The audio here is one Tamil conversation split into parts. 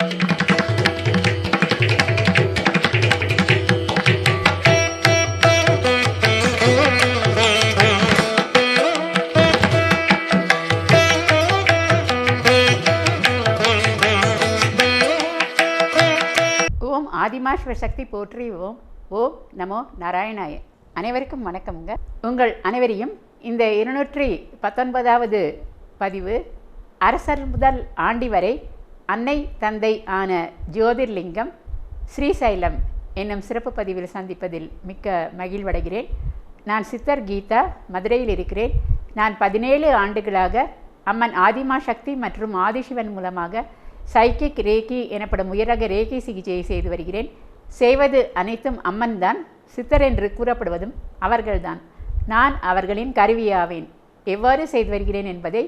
ஓம் ஆதிமாஸ்வர சக்தி போற்றி ஓம். ஓம் நமோ நாராயணாய. அனைவருக்கும் வணக்கமுங்க. உங்கள் அனைவரையும் இந்த இருநூற்றி பத்தொன்பதாவது பதிவு அரசர் முதல் ஆண்டி வரை அன்னை தந்தை ஆன ஜோதிர்லிங்கம் ஸ்ரீசைலம் என்னும் சிறப்பு பதிவில் சந்திப்பதில் மிக்க மகிழ்வடைகிறேன். நான் சித்தர் கீதா மதுரையில் இருக்கிறேன். நான் பதினேழு ஆண்டுகளாக அம்மன் ஆதிமா சக்தி மற்றும் ஆதிசிவன் மூலமாக சைக்கிக் ரேக்கி எனப்படும் உயரக ரேக்கி சிகிச்சையை செய்து வருகிறேன். செய்வது அனைத்தும் அம்மன் தான் சித்தர் என்று கூறப்படுவதும் அவர்கள்தான். நான் அவர்களின் கருவியாவேன். எவ்வாறு செய்து வருகிறேன் என்பதை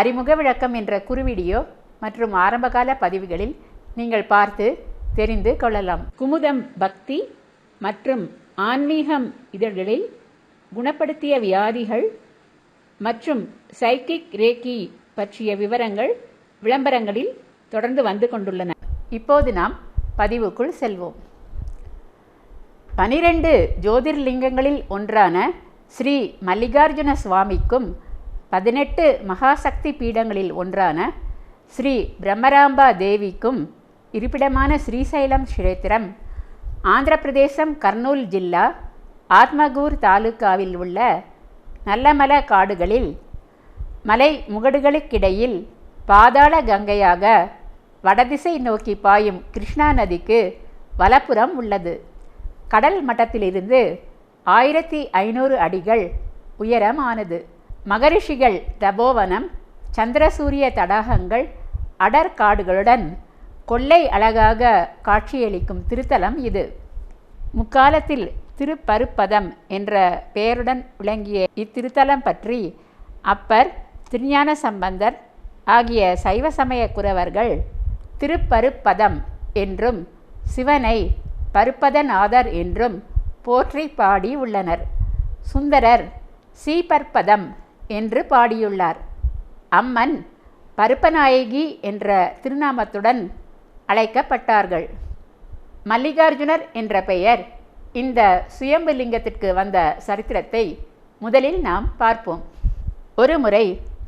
அறிமுக விளக்கம் என்ற குறுவீடியோ மற்றும் ஆரம்பகால பதிவுகளில் நீங்கள் பார்த்து தெரிந்து கொள்ளலாம். குமுதம் பக்தி மற்றும் ஆன்மீகம் இதழ்களில் குணப்படுத்திய வியாதிகள் மற்றும் சைக்கிக் ரேக்கி பற்றிய விவரங்கள் விளம்பரங்களில் தொடர்ந்து வந்து கொண்டுள்ளன. இப்போது நாம் பதிவுக்குள் செல்வோம். பனிரெண்டு ஜோதிர்லிங்கங்களில் ஒன்றான ஸ்ரீ மல்லிகார்ஜுன சுவாமிக்கும் பதினெட்டு மகாசக்தி பீடங்களில் ஒன்றான ஸ்ரீ பிரம்மராம்பா தேவிக்கும் இருப்பிடமான ஸ்ரீசைலம் க்ஷேத்திரம் ஆந்திர பிரதேசம் கர்னூல் ஜில்லா ஆத்மகூர் தாலுகாவில் உள்ள நல்லமல காடுகளில் மலை முகடுகளுக்கிடையில் பாதாள கங்கையாக வடதிசை நோக்கி பாயும் கிருஷ்ணா நதிக்கு வலப்புறம் உள்ளது. கடல் மட்டத்திலிருந்து ஆயிரத்தி ஐநூறு அடிகள் உயரமானது. மகரிஷிகள் தபோவனம் சந்திரசூரிய தடாகங்கள் அடர் காடுகளுடன் கொள்ளை அழகாக காட்சியளிக்கும் திருத்தலம் இது. முக்காலத்தில் திருப்பருப்பதம் என்ற பெயருடன் விளங்கிய இத்திருத்தலம் பற்றி அப்பர் திருஞான சம்பந்தர் ஆகிய சைவ சமய குரவர்கள் திருப்பருப்பதம் என்றும் சிவனை பருப்பதநாதர் என்றும் போற்றி பாடி உள்ளனர். சுந்தரர் சீபற்பதம் என்று பாடியுள்ளார். அம்மன் பருப்பநாயகி என்ற திருநாமத்துடன் அழைக்கப்பட்டார்கள். மல்லிகார்ஜுனர் என்ற பெயர் இந்த சுயம்பு லிங்கத்திற்கு வந்த சரித்திரத்தை முதலில் நாம் பார்ப்போம். ஒருமுறை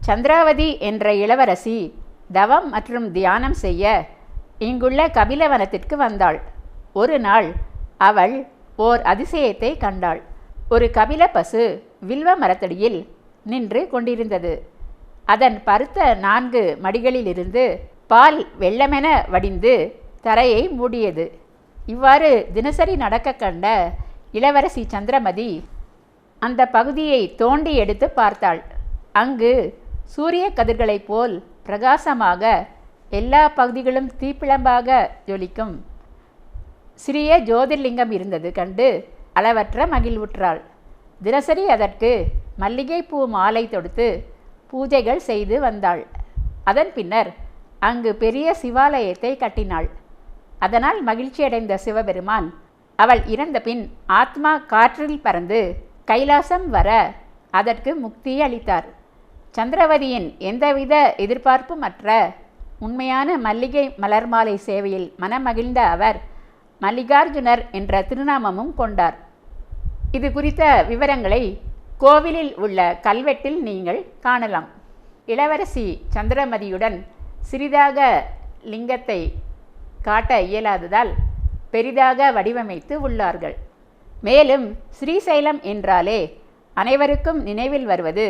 சந்திராவதி என்ற இளவரசி தவம் மற்றும் தியானம் செய்ய இங்குள்ள கபிலவனத்திற்கு வந்தாள். ஒரு நாள் அவள் ஓர் அதிசயத்தை கண்டாள். ஒரு கபில பசு வில்வ மரத்தடியில் நின்று கொண்டிருந்தது. அதன் பருத்த நான்கு மடிகளிலிருந்து பால் வெள்ளமென வடிந்து தரையை மூடியது. இவ்வாறு தினசரி நடக்க கண்ட இளவரசி சந்திரமதி அந்த பகுதியை தோண்டி எடுத்து பார்த்தாள். அங்கு சூரிய கதிர்களைப் போல் பிரகாசமாக எல்லா பகுதிகளும் தீப்பிழம்பாக ஜொலிக்கும் சிறிய ஜோதிர்லிங்கம் இருந்தது கண்டு அளவற்ற மகிழ்வுற்றாள். தினசரி அதற்கு மல்லிகைப்பூ மாலை தொடுத்து பூஜைகள் செய்து வந்தாள். அதன் பின்னர் அங்கு பெரிய சிவாலயத்தை கட்டினாள். அதனால் மகிழ்ச்சியடைந்த சிவபெருமான் அவள் இறந்த பின் ஆத்மா காற்றில் பறந்து கைலாசம் வர அதற்கு முக்தி அளித்தார். சந்திரவதியின் எந்தவித எதிர்பார்ப்புமற்ற உண்மையான மல்லிகை மலர் மாலை சேவையில் மனமகிழ்ந்த அவர் மல்லிகார்ஜுனர் என்ற திருநாமமும் கொண்டார். இது குறித்த விவரங்களை கோவிலில் உள்ள கல்வெட்டில் நீங்கள் காணலாம். இளவரசி சந்திரமதியுடன் சிறிதாக லிங்கத்தை காட்ட இயலாததால் பெரிதாக வடிவமைத்து உள்ளார்கள். மேலும் ஸ்ரீசைலம் என்றாலே அனைவருக்கும் நினைவில் வருவது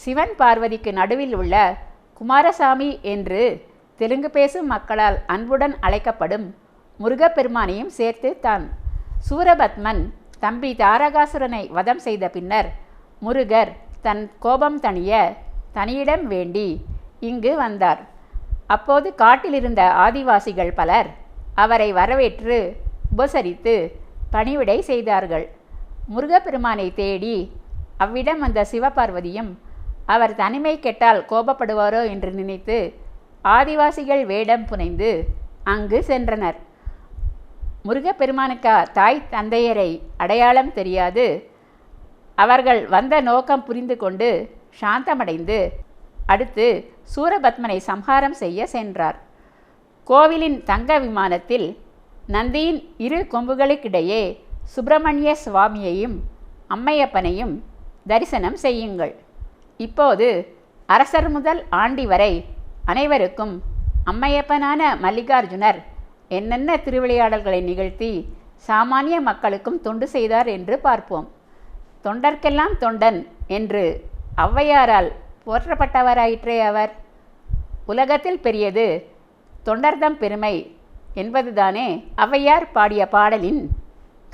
சிவன் பார்வதிக்கு நடுவில் உள்ள குமாரசாமி என்று தெலுங்கு பேசும் மக்களால் அன்புடன் அழைக்கப்படும் முருகப்பெருமானையும் சேர்த்து தான் சூரபத்மன் தம்பி தாரகாசுரனை வதம் செய்த பின்னர் முருகர் தன் கோபம் தணிய தனியிடம் வேண்டி இங்கு வந்தார். அப்போது காட்டிலிருந்த ஆதிவாசிகள் பலர் அவரை வரவேற்று உபசரித்து பணிவிடை செய்தார்கள். முருகப்பெருமானை தேடி அவ்விடம் வந்த சிவபார்வதியும் அவர் தனிமை கெட்டால் கோபப்படுவாரோ? என்று நினைத்து ஆதிவாசிகள் வேடம் புனைந்து அங்கு சென்றனர். முருகப்பெருமானுக்கா தாய் தந்தையரை அடையாளம் தெரியாது. அவர்கள் வந்த நோக்கம் புரிந்து கொண்டு சாந்தமடைந்து அடுத்து சூரபத்மனை சம்ஹாரம் செய்ய சென்றார். கோவிலின் தங்க விமானத்தில் நந்தியின் இரு கொம்புகளுக்கிடையே சுப்பிரமணிய சுவாமியையும் அம்மையப்பனையும் தரிசனம் செய்யுங்கள். இப்போது அரசர் முதல் ஆண்டி வரை அனைவருக்கும் அம்மையப்பனான மல்லிகார்ஜுனர் என்னென்ன திருவிளையாடல்களை நிகழ்த்தி சாமானிய மக்களுக்கும் தொண்டு செய்தார் என்று பார்ப்போம். தொண்டர்க்கெல்லாம் தொண்டன் என்று ஔவையாரால் போற்றப்பட்டவராயிற்றே அவர். உலகத்தில் பெரியது தொண்டர்தம் பெருமை என்பதுதானே ஔவையார் பாடிய பாடலின்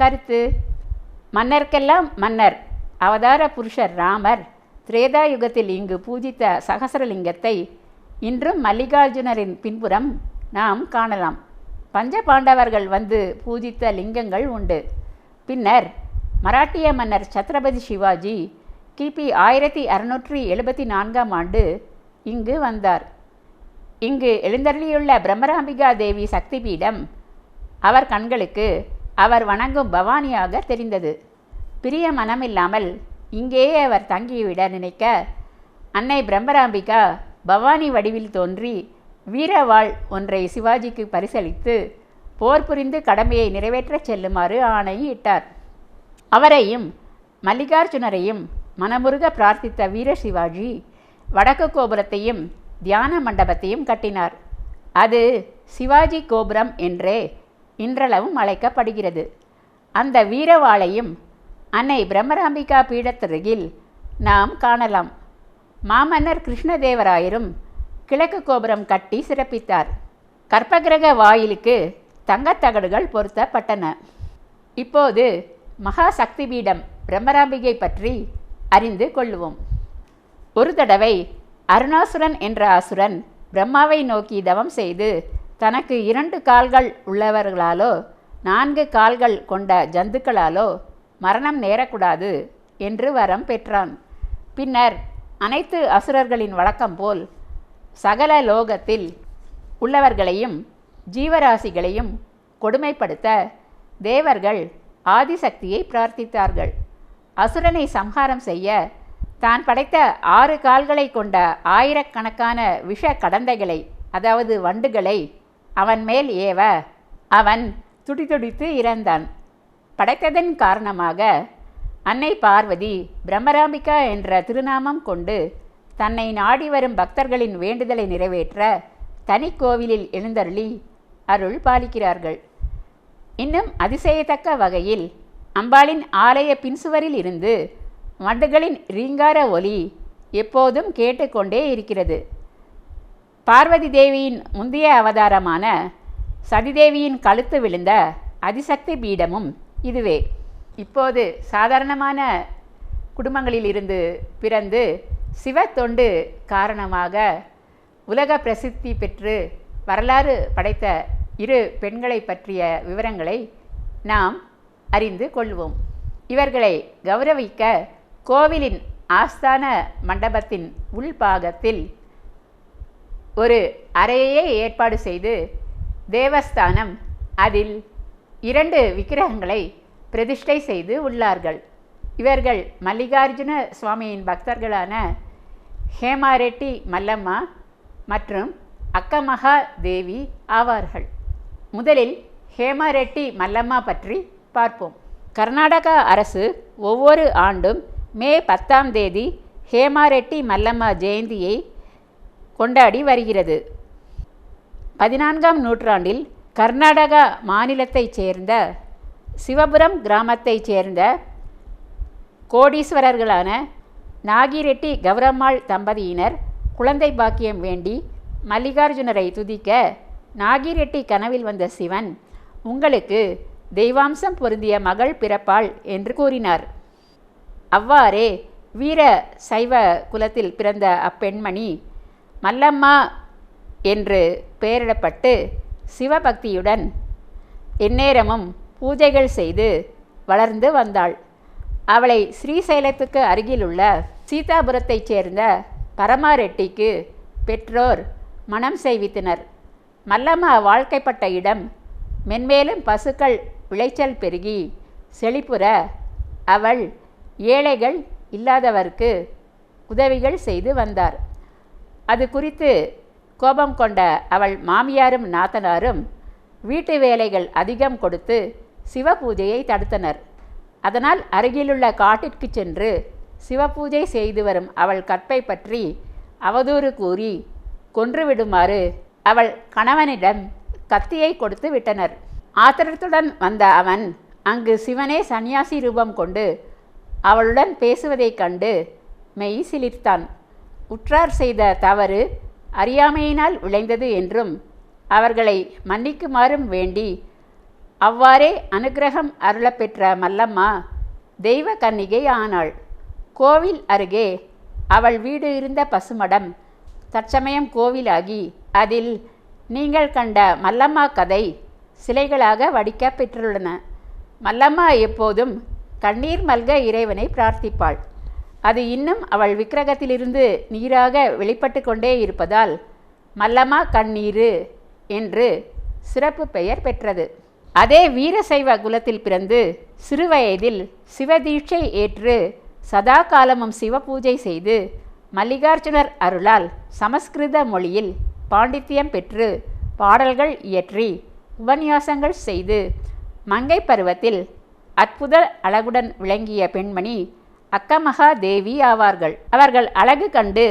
கருத்து. மன்னர்க்கெல்லாம் மன்னர் அவதார புருஷர் ராமர் திரேதா யுகத்தில் இங்கு பூஜித்த சகசரலிங்கத்தை இன்றும் மல்லிகார்ஜுனரின் பின்புறம் நாம் காணலாம். பஞ்ச பாண்டவர்கள் வந்து பூஜித்த லிங்கங்கள் உண்டு. பின்னர் மராட்டிய மன்னர் சத்ரபதி சிவாஜி கிபி ஆயிரத்தி அறுநூற்றி எழுபத்தி நான்காம் ஆண்டு இங்கு வந்தார். இங்கு எழுந்தருளியுள்ள பிரம்மராம்பிகா தேவி சக்தி பீடம் அவர் கண்களுக்கு அவர் வணங்கும் பவானியாக தெரிந்தது. பிரிய மனமில்லாமல் இங்கேயே அவர் தங்கிவிட நினைக்க அன்னை பிரம்மராம்பிகா பவானி வடிவில் தோன்றி வீரவாள் ஒன்றை சிவாஜிக்கு பரிசளித்து போர் புரிந்து கடமையை நிறைவேற்றச் செல்லுமாறு ஆணையிட்டார். அவரையும் மல்லிகார்ஜுனரையும் மனமுருக பிரார்த்தித்த வீர சிவாஜி வடக்கு கோபுரத்தையும் தியான மண்டபத்தையும் கட்டினார். அது சிவாஜி கோபுரம் என்றே இன்றளவும் அழைக்கப்படுகிறது. அந்த வீரவாளையும் அன்னை பிரம்மராம்பிகா பீடத்தருகில் நாம் காணலாம். மாமன்னர் கிருஷ்ணதேவராயரும் கிழக்கு கோபுரம் கட்டி சிறப்பித்தார். கற்பகிரக வாயிலுக்கு தங்கத்தகடுகள் பொருத்தப்பட்டன. இப்போது மகா சக்தி பீடம் பிரம்மராம்பிகை பற்றி அறிந்து கொள்ளுவோம். ஒரு தடவை அருணாசுரன் என்ற அசுரன் பிரம்மாவை நோக்கி தவம் செய்து தனக்கு இரண்டு கால்கள் உள்ளவர்களாலோ நான்கு கால்கள் கொண்ட ஜந்துக்களாலோ மரணம் நேரக்கூடாது என்று வரம் பெற்றான். பின்னர் அனைத்து அசுரர்களின் வழக்கம் போல் சகல லோகத்தில் உள்ளவர்களையும் ஜீவராசிகளையும் கொடுமைப்படுத்த தேவர்கள் ஆதிசக்தியை பிரார்த்தித்தார்கள். அசுரனை சம்ஹாரம் செய்ய தான் படைத்த ஆறு கால்களை கொண்ட ஆயிரக்கணக்கான விஷ கடந்தைகளை அதாவது வண்டுகளை அவன் மேல் ஏவ அவன் துடிதுடித்து இறந்தான். படைத்ததன் காரணமாக அன்னை பார்வதி பிரம்மராம்பிகா என்ற திருநாமம் கொண்டு தன்னை நாடி வரும் பக்தர்களின் வேண்டுதலை நிறைவேற்ற தனி கோவிலில் எழுந்தருளி அருள் பாலிக்கிறார்கள். இன்னும் அதிசயத்தக்க வகையில் அம்பாளின் ஆலய பின்சுவரில் இருந்து வண்டுகளின் ரீங்கார ஒலி எப்போதும் கேட்டுக்கொண்டே இருக்கிறது. பார்வதி தேவியின் முந்தைய அவதாரமான சதிதேவியின் கழுத்து விழுந்த அதிசக்தி பீடமும் இதுவே. இப்போது சாதாரணமான குடும்பங்களில் இருந்து பிறந்து தொண்டு காரணமாக உலக பிரசித்தி பெற்று வரலாறு படைத்த இரு பெண்களை பற்றிய விவரங்களை நாம் அறிந்து கொள்வோம். இவர்களை கௌரவிக்க கோவிலின் ஆஸ்தான மண்டபத்தின் உள்பாகத்தில் ஒரு அறையே ஏற்பாடு செய்து தேவஸ்தானம் அதில் இரண்டு விக்கிரகங்களை பிரதிஷ்டை செய்து உள்ளார்கள். இவர்கள் மல்லிகார்ஜுன சுவாமியின் பக்தர்களான ஹேமாரெட்டி மல்லம்மா மற்றும் அக்கமகா தேவி ஆவார்கள். முதலில் ஹேமாரெட்டி மல்லம்மா பற்றி பார்ப்போம். கர்நாடகா அரசு ஒவ்வொரு ஆண்டும் மே பத்தாம் தேதி ஹேமாரெட்டி மல்லம்மா ஜெயந்தியை கொண்டாடி வருகிறது. பதினான்காம் நூற்றாண்டில் கர்நாடகா மாநிலத்தைச் சேர்ந்த சிவபுரம் கிராமத்தைச் சேர்ந்த கோடீஸ்வரர்களான நாகிரெட்டி கௌரம்மாள் தம்பதியினர் குழந்தை பாக்கியம் வேண்டி மல்லிகார்ஜுனரை துதிக்க நாகிரெட்டி கனவில் வந்த சிவன் உங்களுக்கு தெய்வாம்சம் பொருந்திய மகள் பிறப்பாள் என்று கூறினார். அவ்வாறே வீர சைவ குலத்தில் பிறந்த அப்பெண்மணி மல்லம்மா என்று பெயரிடப்பட்டு சிவபக்தியுடன் எந்நேரமும் பூஜைகள் செய்து வளர்ந்து வந்தாள். அவளை ஸ்ரீசைலத்துக்கு அருகிலுள்ள சீதாபுரத்தைச் சேர்ந்த பரமாரெட்டிக்கு பெற்றோர் மனம் செய்வித்தனர். மல்லம்மா வாழ்க்கைப்பட்ட இடம். மென்மேலும் பசுக்கள் விளைச்சல் பெருகி செழிப்புற அவள் ஏழைகள் இல்லாதவர்க்கு உதவிகள் செய்து வந்தார். அது குறித்து கோபம் கொண்ட அவள் மாமியாரும் நாத்தனாரும் வீட்டு வேலைகள் அதிகம் கொடுத்து சிவபூஜையை தடுத்தனர். அதனால் அருகிலுள்ள காட்டிற்கு சென்று சிவபூஜை செய்து வரும் அவள் கற்பை பற்றி அவதூறு கூறி கொன்றுவிடுமாறு அவள் கணவனிடம் கத்தியை கொடுத்து விட்டனர். ஆத்திரத்துடன் வந்த அவன் அங்கு சிவனே சந்நியாசி ரூபம் கொண்டு அவளுடன் பேசுவதைக் கண்டு மெய் சிலிர்த்தான். உற்றார் செய்த தவறு அறியாமையினால் விளைந்தது என்றும் அவர்களை மன்னிக்குமாறும் வேண்டி அவ்வாறே அனுக்கிரகம் அருளப்பெற்ற மல்லம்மா தெய்வ கன்னிகை ஆனாள். கோவில் அருகே அவள் வீடு இருந்த பசுமடம் தற்சமயம் கோவிலாகி அதில் நீங்கள் கண்ட மல்லம்மா கதை சிலைகளாக வடிக்க பெற்றுள்ளன. மல்லம்மா எப்போதும் கண்ணீர் மல்க இறைவனை பிரார்த்திப்பாள். அது இன்னும் அவள் விக்கிரகத்திலிருந்து நீராக வெளிப்பட்டு கொண்டே இருப்பதால் மல்லம்மா கண்ணீரு என்று சிறப்பு பெயர் பெற்றது. அதே வீரசைவ குலத்தில் பிறந்து சிறுவயதில் சிவதீட்சை ஏற்று சதா காலமும் சிவபூஜை செய்து மல்லிகார்ஜுனர் அருளால் சமஸ்கிருத மொழியில் பாண்டித்தியம் பெற்று பாடல்கள் இயற்றி உபன்யாசங்கள் செய்து மங்கை பருவத்தில் அற்புத அழகுடன் விளங்கிய பெண்மணி அக்கமகா தேவி ஆவார்கள். அவர்கள் அழகு கண்டு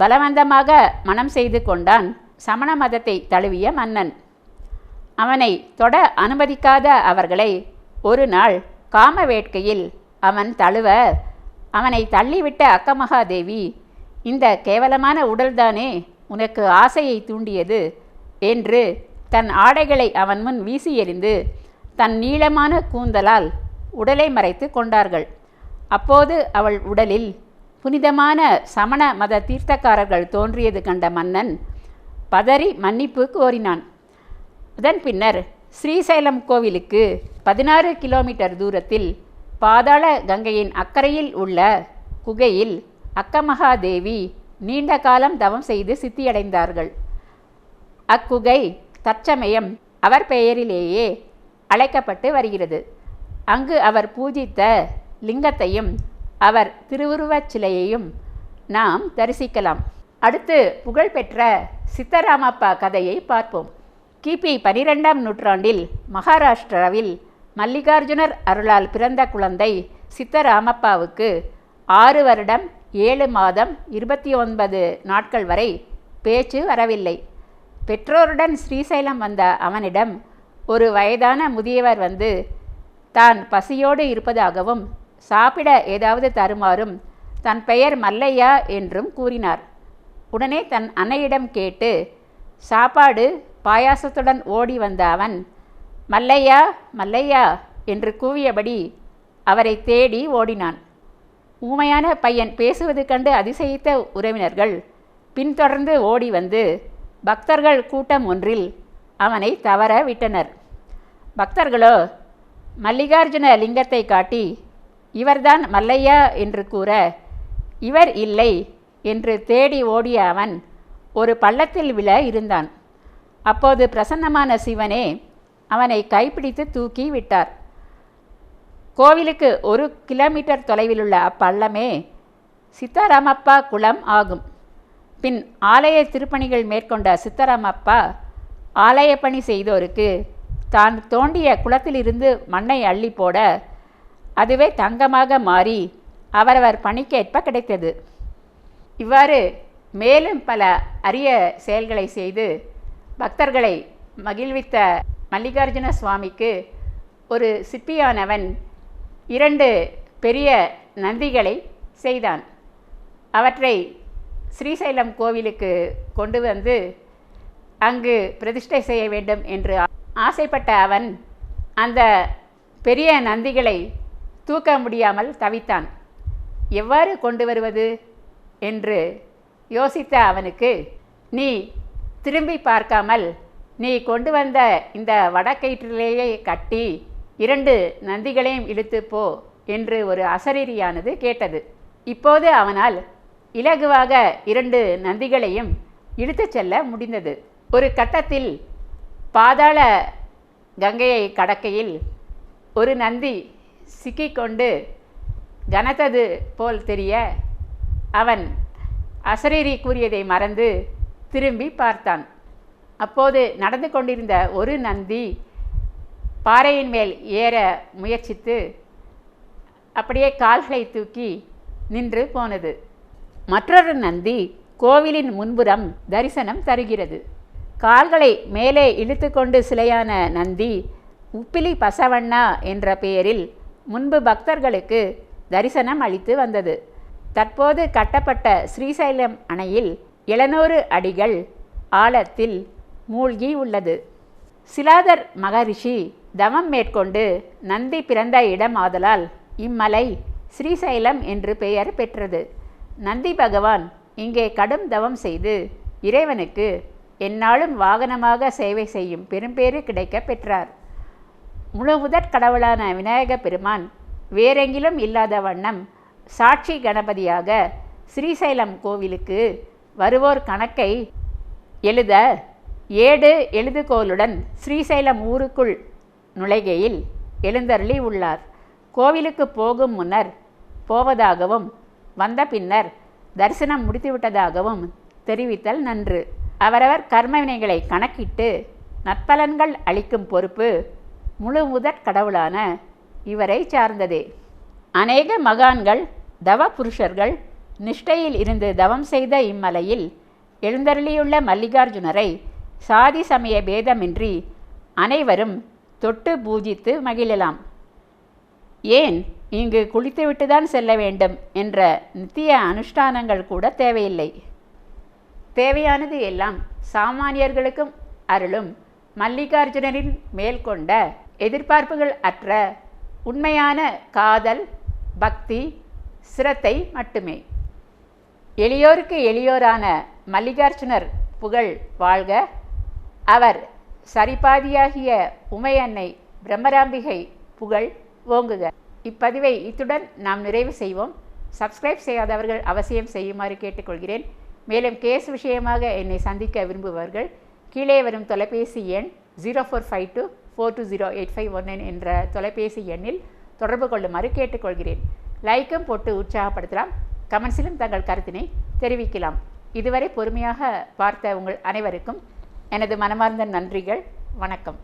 பலவந்தமாக மனம் செய்து கொண்டான் சமண மதத்தை தழுவிய மன்னன். அவனை தொட அனுமதிக்காத அவர்களை ஒரு நாள் காம வேட்கையில் அவன் தழுவ அவனை தள்ளிவிட்ட அக்கமகாதேவி இந்த கேவலமான உடல்தானே? உனக்கு ஆசையை தூண்டியது என்று தன் ஆடைகளை அவன் முன் வீசி எறிந்து தன் நீளமான கூந்தலால் உடலை மறைத்து கொண்டார்கள். அப்போது அவள் உடலில் புனிதமான சமண மத தீர்த்தக்காரர்கள் தோன்றியது கண்ட மன்னன் பதறி மன்னிப்பு கோரினான். அதன் பின்னர் ஸ்ரீசைலம் கோவிலுக்கு பதினாறு கிலோமீட்டர் தூரத்தில் பாதாள கங்கையின் அக்கறையில் உள்ள குகையில் அக்கமகாதேவி நீண்ட காலம் தவம் செய்து சித்தியடைந்தார்கள். அக்குகை தற்சமயம் அவர் பெயரிலேயே அழைக்கப்பட்டு வருகிறது. அங்கு அவர் பூஜித்த லிங்கத்தையும் அவர் திருவுருவச் சிலையையும் நாம் தரிசிக்கலாம். அடுத்து புகழ்பெற்ற சித்தராமப்பா கதையை பார்ப்போம். கிபி பனிரெண்டாம் நூற்றாண்டில் மகாராஷ்டிராவில் மல்லிகார்ஜுனர் அருளால் பிறந்த குழந்தை சித்தராமப்பாவுக்கு ஆறு வருடம் ஏழு மாதம் இருபத்தி ஒன்பது நாட்கள் வரை பேச்சு வரவில்லை. பெற்றோருடன் ஸ்ரீசைலம் வந்த அவனிடம் ஒரு வயதான முதியவர் வந்து தான் பசியோடு இருப்பதாகவும் சாப்பிட ஏதாவது தருமாறும் தன் பெயர் மல்லையா? என்றும் கூறினார். உடனே தன் அன்னையிடம் கேட்டு சாப்பாடு பாயாசத்துடன் ஓடி வந்த அவன் மல்லையா மல்லையா? என்று கூவியபடி அவரை தேடி ஓடினான். ஊமையான பையன் பேசுவது கண்டு அதிசயித்த உறவினர்கள் பின்தொடர்ந்து ஓடி வந்து பக்தர்கள் கூட்டம் ஒன்றில் அவனை தவற விட்டனர். பக்தர்களோ மல்லிகார்ஜுன லிங்கத்தை காட்டி இவர்தான் மல்லையா? என்று கூற இவர் இல்லை என்று தேடி ஓடிய அவன் ஒரு பள்ளத்தில் விழ இருந்தான். அப்போது பிரசன்னமான சிவனே அவனை கைப்பிடித்து தூக்கி விட்டார். கோவிலுக்கு ஒரு கிலோமீட்டர் தொலைவிலுள்ள அப்பள்ளமே சித்தாராமப்பா குளம் ஆகும். பின் ஆலய திருப்பணிகள் மேற்கொண்ட சித்தராமப்பா ஆலய பணி செய்தோருக்கு தான் தோண்டிய குளத்திலிருந்து மண்ணை அள்ளி போட அதுவே தங்கமாக மாறி அவரவர் பணிக்கேற்ப கிடைத்தது. இவ்வாறு மேலும் பல அரிய செயல்களை செய்து பக்தர்களை மகிழ்வித்த மல்லிகார்ஜுன சுவாமிக்கு ஒரு சிற்பியானவன் இரண்டு பெரிய நந்திகளை செய்தான். அவற்றை ஸ்ரீசைலம் கோவிலுக்கு கொண்டு வந்து அங்கு பிரதிஷ்டை செய்ய வேண்டும் என்று ஆசைப்பட்ட அவன் அந்த பெரிய நந்திகளை தூக்க முடியாமல் தவித்தான். எவ்வாறு கொண்டு வருவது? என்று யோசித்த அவனுக்கு நீ திரும்பி பார்க்காமல் நீ கொண்டு வந்த இந்த வடக்கயிற்றிலேயே கட்டி இரண்டு நந்திகளையும் இழுத்து போ என்று ஒரு அசரீரியானது கேட்டது. இப்போது அவனால் இலகுவாக இரண்டு நந்திகளையும் இழுத்துச் செல்ல முடிந்தது. ஒரு கட்டத்தில் பாதாள கங்கையை கடக்கையில் ஒரு நந்தி சிக்கிக்கொண்டு கனத்தது போல் தெரிய அவன் அசரீரி கூறியதை மறந்து திரும்பி பார்த்தான். அப்போது நடந்து கொண்டிருந்த ஒரு நந்தி பாறையின் மேல் ஏற முயற்சித்து அப்படியே கால்களை தூக்கி நின்று போனது. மற்றொரு நந்தி கோவிலின் முன்புறம் தரிசனம் தருகிறது. கால்களை மேலே இழுத்து கொண்டு சிலையான நந்தி உப்பிலி பசவண்ணா என்ற பெயரில் முன்பு பக்தர்களுக்கு தரிசனம் அளித்து வந்தது. தற்போது கட்டப்பட்ட ஸ்ரீசைலம் அணையில் எழுநூறு அடிகள் ஆழத்தில் மூழ்கி உள்ளது. சிலாதர் மகரிஷி தவம் மேற்கொண்டு நந்தி பிறந்த இடம் ஆதலால் இம்மலை ஸ்ரீசைலம் என்று பெயர் பெற்றது. நந்தி பகவான் இங்கே கடும் தவம் செய்து இறைவனுக்கு எந்நாளும் வாகனமாக சேவை செய்யும் பெரும்பேறு கிடைக்க பெற்றார். முழுமுதற் கடவுளான விநாயக பெருமான் வேறெங்கிலும் இல்லாத வண்ணம் சாட்சி கணபதியாக ஸ்ரீசைலம் கோவிலுக்கு வருவோர் கணக்கை எழுத ஏடு எழுதுகோலுடன் ஸ்ரீசைலம் ஊருக்குள் நுழைகையில் எழுந்தருளி உள்ளார். கோவிலுக்கு போகும் முன்னர் போவதாகவும் வந்த பின்னர் தரிசனம் முடித்துவிட்டதாகவும் தெரிவித்தல் நன்று. அவரவர் கர்மவினைகளை கணக்கிட்டு நற்பலன்கள் அளிக்கும் பொறுப்பு முழு முதற் கடவுளான இவரை சார்ந்ததே. அநேக மகான்கள் தவ புருஷர்கள் நிஷ்டையில் இருந்து தவம் செய்த இம்மலையில் எழுந்தருளியுள்ள மல்லிகார்ஜுனரை சாதி சமய பேதமின்றி அனைவரும் தொட்டு பூஜித்து மகிழலாம். ஏன்? இங்கு குளித்துவிட்டுதான் செல்ல வேண்டும் என்ற நித்திய அனுஷ்டானங்கள் கூட தேவையில்லை. தேவையானது எல்லாம் சாமானியர்களுக்கும் அருளும் மல்லிகார்ஜுனரின் மேல் கொண்ட எதிர்பார்ப்புகள் அற்ற உண்மையான காதல் பக்தி சிரத்தை மட்டுமே. எளியோருக்கு எளியோரான மல்லிகார்ஜுனர் புகழ் வாழ்க. அவர் சரிபாதியாகிய உமையன்னை பிரம்மராம்பிகை புகழ் ஓங்குக. இப்பதிவை இத்துடன் நாம் நிறைவு செய்வோம். சப்ஸ்கிரைப் செய்யாதவர்கள் அவசியம் செய்யுமாறு கேட்டுக்கொள்கிறேன். மேலும் கேஸ் விஷயமாக என்னை சந்திக்க விரும்புபவர்கள் கீழே வரும் தொலைபேசி எண் zero four five two four two zero eight five one nine என்ற தொலைபேசி எண்ணில் தொடர்பு கொள்ளுமாறு கேட்டுக்கொள்கிறேன். லைக்கும் போட்டு உற்சாகப்படுத்தலாம். கமெண்ட்ஸிலும் தங்கள் கருத்தினை தெரிவிக்கலாம். இதுவரை பொறுமையாக பார்த்த உங்கள் அனைவருக்கும் எனது மனமார்ந்த நன்றிகள். வணக்கம்.